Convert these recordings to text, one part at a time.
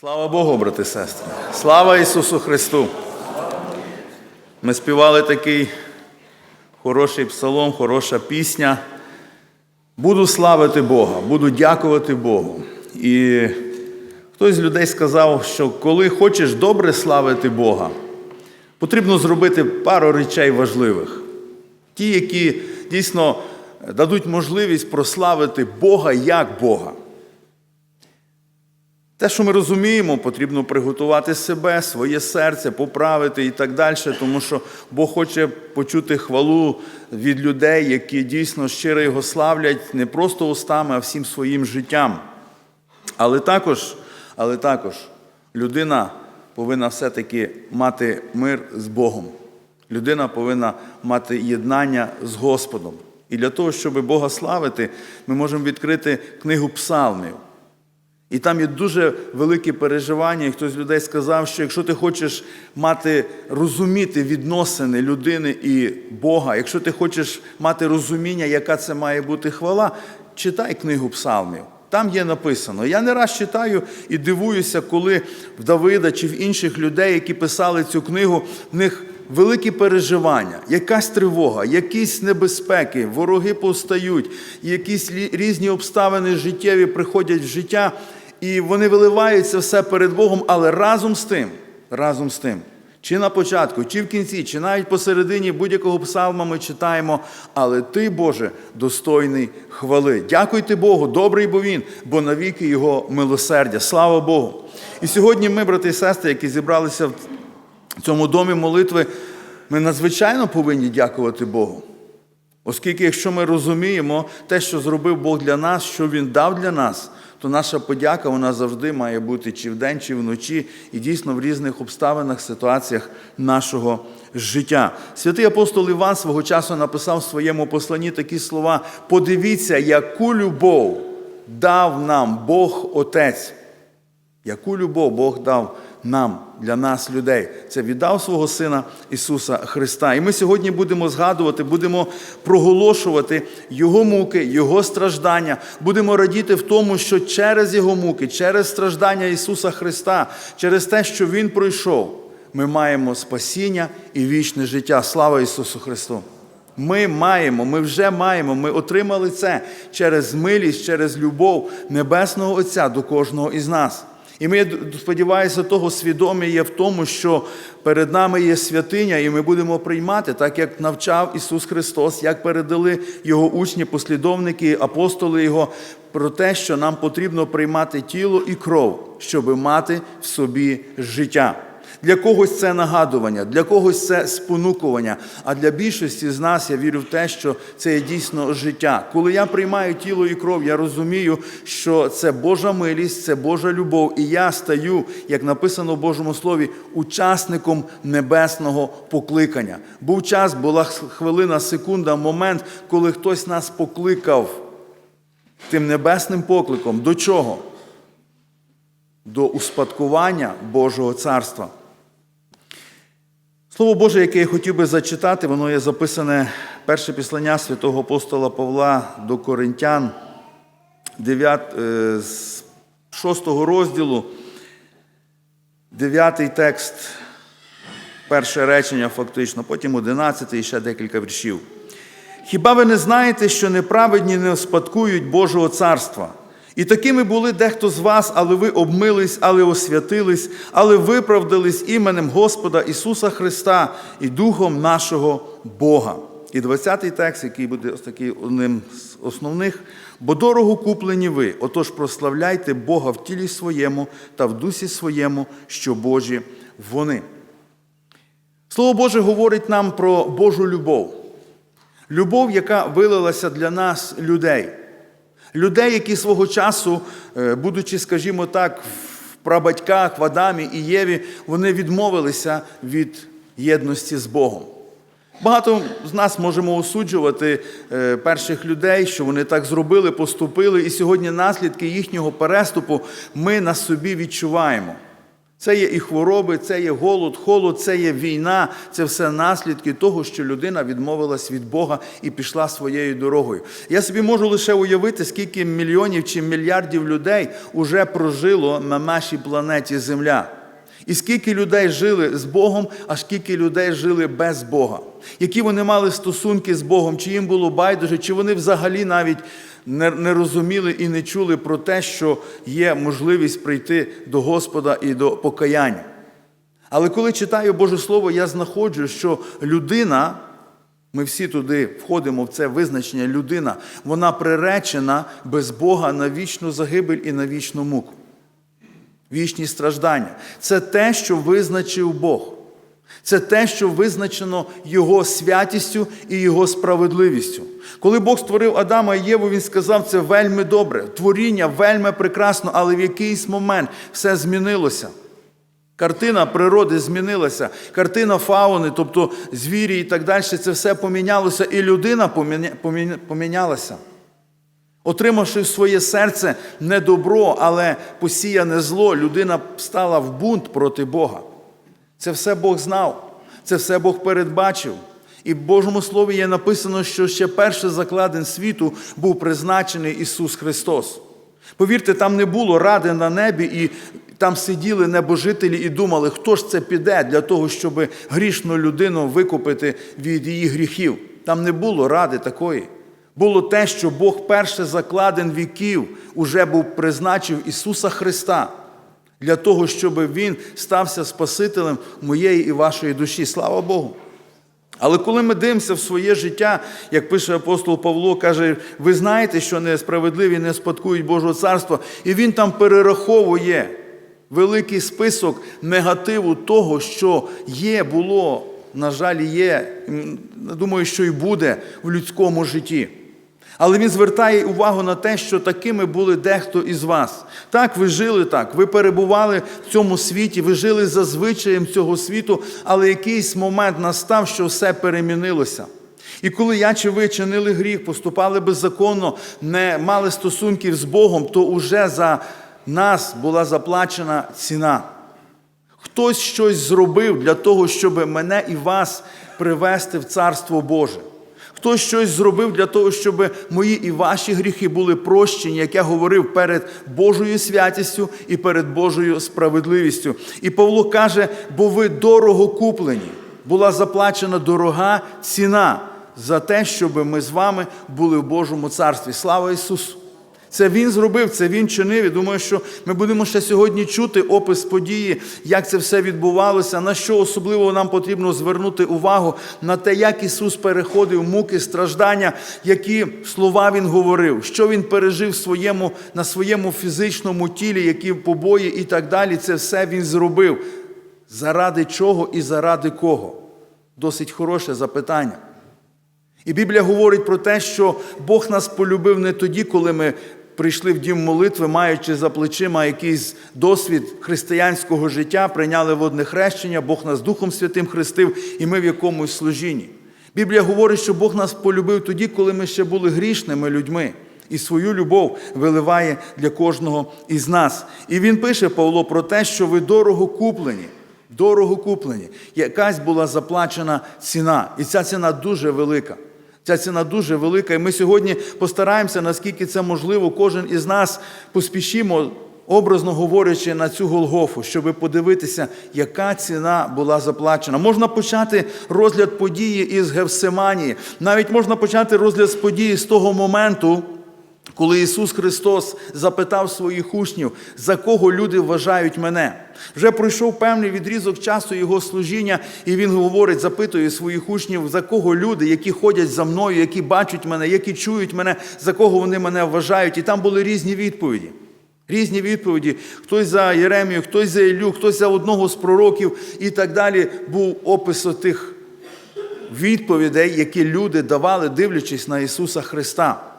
Слава Богу, брати і сестри! Слава Ісусу Христу! Ми співали такий хороший псалом, хороша пісня. Буду славити Бога, буду дякувати Богу. І хтось з людей сказав, що коли хочеш добре славити Бога, потрібно зробити пару речей важливих. Ті, які дійсно дадуть можливість прославити Бога як Бога. Те, що ми розуміємо, потрібно приготувати себе, своє серце, поправити і так далі, тому що Бог хоче почути хвалу від людей, які дійсно щиро його славлять не просто устами, а всім своїм життям. Але також, але також людина повинна все-таки мати мир з Богом. Людина повинна мати єднання з Господом. І для того, щоб Бога славити, ми можемо відкрити книгу Псалмів. І там є дуже велике переживання, і хтось з людей сказав, що якщо ти хочеш мати розуміти відносини людини і Бога, якщо ти хочеш мати розуміння, яка це має бути хвала, читай книгу псалмів. Там є написано. Я не раз читаю і дивуюся, коли в Давида чи в інших людей, які писали цю книгу, в них великі переживання, якась тривога, якісь небезпеки, вороги повстають, якісь різні обставини життєві приходять в життя, і вони виливаються все перед Богом, але разом з тим, разом з тим, чи на початку, чи в кінці, чи навіть посередині будь-якого псалма ми читаємо, але ти, Боже, достойний хвали. Дякуйте Богу, добрий бо Він, бо навіки Його милосердя. Слава Богу! І сьогодні ми, брати і сестри, які зібралися в цьому домі молитви, ми надзвичайно повинні дякувати Богу. Оскільки, якщо ми розуміємо те, що зробив Бог для нас, що Він дав для нас, то наша подяка вона завжди має бути чи вдень, чи вночі, і дійсно в різних обставинах, ситуаціях нашого життя. Святий апостол Іван свого часу написав в своєму посланні такі слова: подивіться, яку любов дав нам Бог Отець. Яку любов Бог дав нам, для нас, людей. Це віддав свого Сина Ісуса Христа. І ми сьогодні будемо згадувати, будемо проголошувати Його муки, Його страждання. Будемо радіти в тому, що через Його муки, через страждання Ісуса Христа, через те, що Він пройшов, ми маємо спасіння і вічне життя. Слава Ісусу Христу! Ми маємо, ми вже маємо, ми отримали це через милість, через любов Небесного Отця до кожного із нас. І ми, сподіваюся, того свідомі є в тому, що перед нами є святиня, і ми будемо приймати, так як навчав Ісус Христос, як передали Його учні, послідовники, апостоли Його, про те, що нам потрібно приймати тіло і кров, щоб мати в собі життя. Для когось це нагадування, для когось це спонукування. А для більшості з нас я вірю в те, що це є дійсно життя. Коли я приймаю тіло і кров, я розумію, що це Божа милість, це Божа любов, і я стаю, як написано в Божому Слові, учасником небесного покликання. Був час, була хвилина, секунда, момент, коли хтось нас покликав тим небесним покликом. До чого? До успадкування Божого царства. Слово Боже, яке я хотів би зачитати, воно є записане перше післання святого апостола Павла до Коринтян, 9, е, з 6 розділу, 9 текст, перше речення фактично, потім 11 і ще декілька віршів. Хіба ви не знаєте, що неправедні не успадкують Божого царства? І такими були дехто з вас, але ви обмились, але освятились, але виправдались іменем Господа Ісуса Христа і Духом нашого Бога. І 20-й текст, який буде такий одним з основних, бо дорого куплені ви, отож прославляйте Бога в тілі своєму та в дусі своєму, що Божі вони. Слово Боже говорить нам про Божу любов. Любов, яка вилилася для нас людей. Людей, які свого часу, е, будучи, скажімо так, в прабатьках, в Адамі і Єві, вони відмовилися від єдності з Богом. Багато з нас можемо осуджувати е, перших людей, що вони так зробили, поступили, і сьогодні наслідки їхнього переступу ми на собі відчуваємо. Це є і хвороби, це є голод, холод, це є війна, це все наслідки того, що людина відмовилась від Бога і пішла своєю дорогою. Я собі можу лише уявити, скільки мільйонів чи мільярдів людей уже прожило на нашій планеті Земля. І скільки людей жили з Богом, а скільки людей жили без Бога. Які вони мали стосунки з Богом, чи їм було байдуже, чи вони взагалі навіть не, розуміли і не чули про те, що є можливість прийти до Господа і до покаяння. Але коли читаю Боже Слово, я знаходжу, що людина, ми всі туди входимо в це визначення, людина, вона приречена без Бога на вічну загибель і на вічну муку. Вічні страждання. Це те, що визначив Бог. Це те, що визначено Його святістю і Його справедливістю. Коли Бог створив Адама і Єву, Він сказав, це вельми добре. Творіння вельми прекрасно, але в якийсь момент все змінилося. Картина природи змінилася, картина фауни, тобто звірі і так далі, це все помінялося, і людина поміня- поміня- помінялася. Отримавши в своє серце не добро, але посіяне зло, людина стала в бунт проти Бога. Це все Бог знав, це все Бог передбачив. І в Божому Слові є написано, що ще перший закладен світу був призначений Ісус Христос. Повірте, там не було ради на небі, і там сиділи небожителі і думали, хто ж це піде для того, щоб грішну людину викупити від її гріхів. Там не було ради такої. Було те, що Бог перше закладен віків уже був призначив Ісуса Христа для того, щоб Він стався Спасителем моєї і вашої душі. Слава Богу! Але коли ми дивимося в своє життя, як пише апостол Павло, каже, ви знаєте, що несправедливі не спадкують Божого царства, і він там перераховує великий список негативу того, що є, було, на жаль, є, думаю, що і буде в людському житті. Але він звертає увагу на те, що такими були дехто із вас. Так, ви жили так, ви перебували в цьому світі, ви жили за звичаєм цього світу, але якийсь момент настав, що все перемінилося. І коли я чи ви чинили гріх, поступали беззаконно, не мали стосунків з Богом, то уже за нас була заплачена ціна. Хтось щось зробив для того, щоб мене і вас привести в Царство Боже. Хтось щось зробив для того, щоб мої і ваші гріхи були прощені, як я говорив, перед Божою святістю і перед Божою справедливістю. І Павло каже: бо ви дорого куплені, була заплачена дорога ціна за те, щоб ми з вами були в Божому царстві. Слава Ісусу! Це він зробив, це він чинив. І думаю, що ми будемо ще сьогодні чути опис події, як це все відбувалося, на що особливо нам потрібно звернути увагу на те, як Ісус переходив муки, страждання, які слова Він говорив, що Він пережив своєму, на своєму фізичному тілі, які побої і так далі. Це все Він зробив. Заради чого і заради кого? Досить хороше запитання. І Біблія говорить про те, що Бог нас полюбив не тоді, коли ми прийшли в дім молитви, маючи за плечима якийсь досвід християнського життя, прийняли водне хрещення, Бог нас Духом Святим хрестив, і ми в якомусь служінні. Біблія говорить, що Бог нас полюбив тоді, коли ми ще були грішними людьми. І свою любов виливає для кожного із нас. І він пише Павло про те, що ви дорого куплені. Дорого куплені. Якась була заплачена ціна. І ця ціна дуже велика. Ця ціна дуже велика. І ми сьогодні постараємося, наскільки це можливо, кожен із нас поспішимо, образно говорячи, на цю Голгофу, щоб подивитися, яка ціна була заплачена. Можна почати розгляд події із Гевсиманії. Навіть можна почати розгляд події з того моменту. Коли Ісус Христос запитав своїх учнів, за кого люди вважають мене, вже пройшов певний відрізок часу Його служіння, і Він говорить, запитує своїх учнів, за кого люди, які ходять за мною, які бачать мене, які чують мене, за кого вони мене вважають. І там були різні відповіді. Різні відповіді. Хтось за Єремію, хтось за Ілю, хтось за одного з пророків і так далі. Був опис тих відповідей, які люди давали, дивлячись на Ісуса Христа.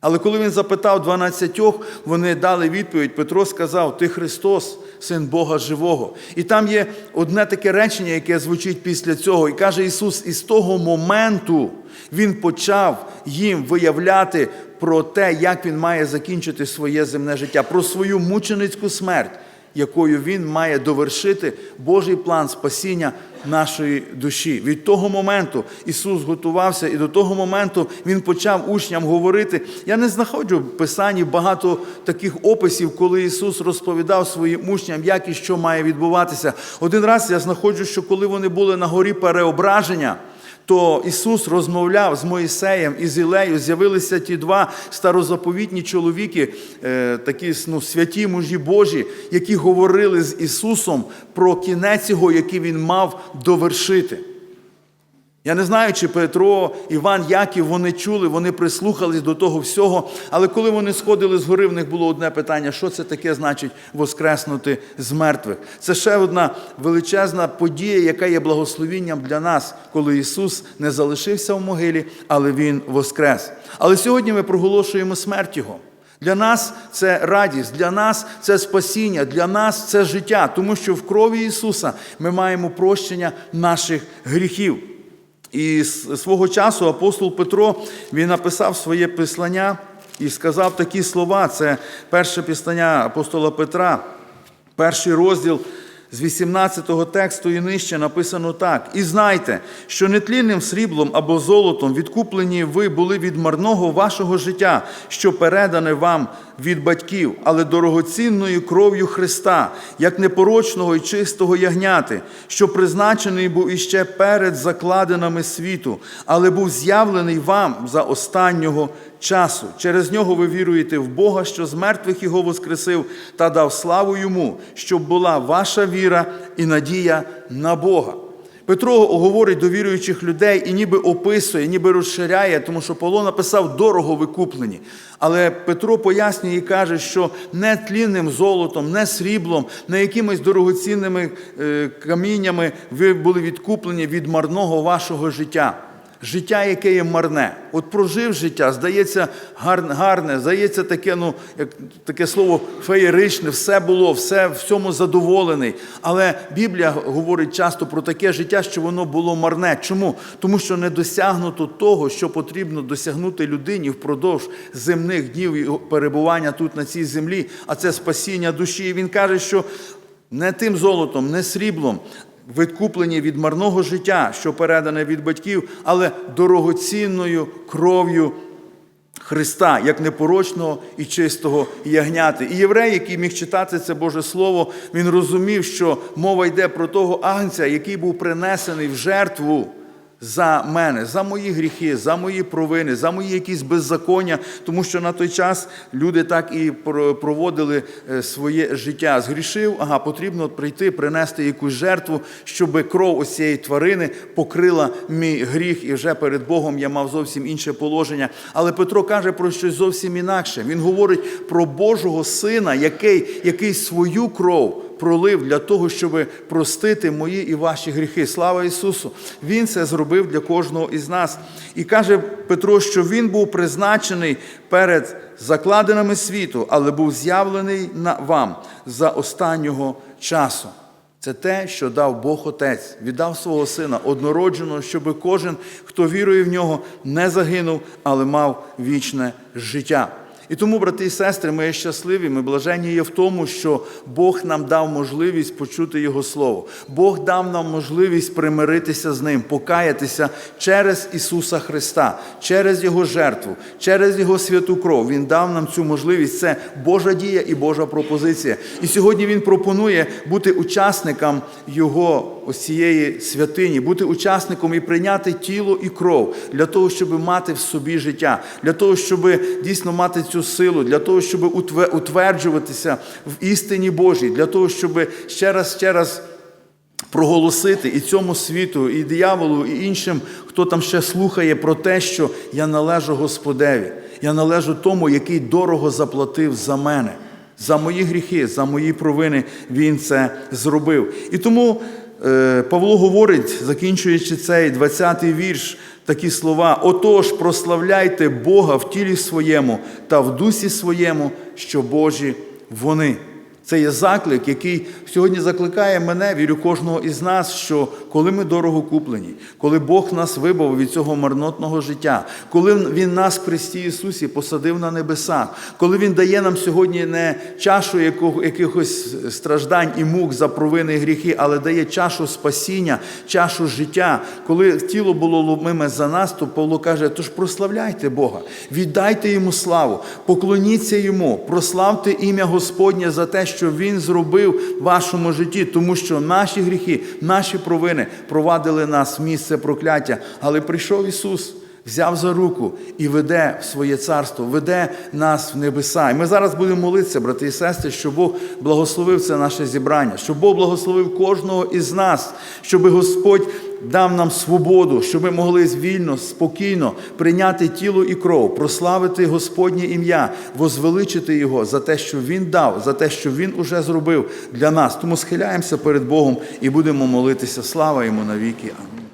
Але коли він запитав 12, вони дали відповідь. Петро сказав: Ти Христос, син Бога живого. І там є одне таке речення, яке звучить після цього. І каже Ісус: і з того моменту Він почав їм виявляти про те, як він має закінчити своє земне життя, про свою мученицьку смерть. Якою Він має довершити Божий план спасіння нашої душі. Від того моменту Ісус готувався, і до того моменту Він почав учням говорити. Я не знаходжу в Писанні багато таких описів, коли Ісус розповідав своїм учням, як і що має відбуватися. Один раз я знаходжу, що коли вони були на горі переображення, то Ісус розмовляв з Моїсеєм і з Ілею. З'явилися ті два старозаповітні чоловіки, е, такі ну, святі мужі Божі, які говорили з Ісусом про кінець його, який він мав довершити. Я не знаю, чи Петро, Іван, Яків вони чули, вони прислухались до того всього. Але коли вони сходили з гори, в них було одне питання: що це таке значить воскреснути з мертвих? Це ще одна величезна подія, яка є благословінням для нас, коли Ісус не залишився в могилі, але Він воскрес. Але сьогодні ми проголошуємо смерть Його. Для нас це радість, для нас це спасіння, для нас це життя, тому що в крові Ісуса ми маємо прощення наших гріхів. І свого часу апостол Петро він написав своє післання і сказав такі слова. Це перше післання апостола Петра, перший розділ з 18-го тексту і нижче написано так: І знайте, що нетлінним сріблом або золотом відкуплені ви були від марного вашого життя, що передане вам від батьків, але дорогоцінною кров'ю Христа, як непорочного і чистого ягняти, що призначений був іще перед закладинами світу, але був з'явлений вам за останнього часу. Через нього ви віруєте в Бога, що з мертвих його воскресив та дав славу йому, щоб була ваша віра і надія на Бога. Петро говорить до віруючих людей і ніби описує, ніби розширяє, тому що Павло написав дорого викуплені. Але Петро пояснює і каже, що не тлінним золотом, не сріблом, не якимись дорогоцінними е, каміннями ви були відкуплені від марного вашого життя. Життя, яке є марне. От прожив життя, здається, гарне, гарне здається, таке, ну, як таке слово феєричне, все було, все в цьому задоволений. Але Біблія говорить часто про таке життя, що воно було марне. Чому? Тому що не досягнуто того, що потрібно досягнути людині впродовж земних днів перебування тут на цій землі, а це спасіння душі. І він каже, що не тим золотом, не сріблом, відкуплені від марного життя, що передане від батьків, але дорогоцінною кров'ю Христа, як непорочного і чистого ягняти. І єврей, який міг читати це Боже Слово, він розумів, що мова йде про того агнця, який був принесений в жертву. За мене, за мої гріхи, за мої провини, за мої якісь беззаконня, тому що на той час люди так і проводили е, своє життя. Згрішив, ага, потрібно прийти, принести якусь жертву, щоб кров ось цієї тварини покрила мій гріх, і вже перед Богом я мав зовсім інше положення. Але Петро каже про щось зовсім інакше. Він говорить про Божого Сина, який, який свою кров пролив для того, щоб простити мої і ваші гріхи. Слава Ісусу! Він це зробив для кожного із нас. І каже Петро, що він був призначений перед закладинами світу, але був з'явлений на вам за останнього часу. Це те, що дав Бог Отець, віддав свого Сина однородженого, щоб кожен, хто вірує в нього, не загинув, але мав вічне життя. І тому, брати і сестри, ми є щасливі, ми блаженні є в тому, що Бог нам дав можливість почути Його Слово. Бог дав нам можливість примиритися з Ним, покаятися через Ісуса Христа, через Його жертву, через Його святу кров. Він дав нам цю можливість. Це Божа дія і Божа пропозиція. І сьогодні Він пропонує бути учасником Його ось цієї святині, бути учасником і прийняти тіло і кров для того, щоб мати в собі життя, для того, щоб дійсно мати цю силу, для того, щоб утверджуватися в істині Божій, для того, щоб ще раз, ще раз. Проголосити і цьому світу, і дияволу, і іншим, хто там ще слухає про те, що я належу Господеві, я належу тому, який дорого заплатив за мене, за мої гріхи, за мої провини Він це зробив. І тому Павло говорить, закінчуючи цей 20-й вірш, такі слова: Отож, прославляйте Бога в тілі своєму та в дусі своєму, що Божі вони. Це є заклик, який сьогодні закликає мене, вірю, кожного із нас, що коли ми дорого куплені, коли Бог нас вибав від цього марнотного життя, коли Він нас в Христі Ісусі посадив на небесах, коли Він дає нам сьогодні не чашу якихось страждань і мук за провини і гріхи, але дає чашу спасіння, чашу життя. Коли тіло було ломиме за нас, то Павло каже: тож прославляйте Бога, віддайте йому славу, поклоніться йому, прославте ім'я Господнє за те, що Він зробив в вашому житті, тому що наші гріхи, наші провини провадили нас в місце прокляття. Але прийшов Ісус. Взяв за руку і веде в своє царство, веде нас в небеса. І ми зараз будемо молитися, брати і сестри, щоб Бог благословив це наше зібрання, щоб Бог благословив кожного із нас, щоб Господь дав нам свободу, щоб ми могли вільно, спокійно прийняти тіло і кров, прославити Господнє ім'я, возвеличити Його за те, що Він дав, за те, що Він уже зробив для нас. Тому схиляємося перед Богом і будемо молитися. Слава йому навіки. Амінь.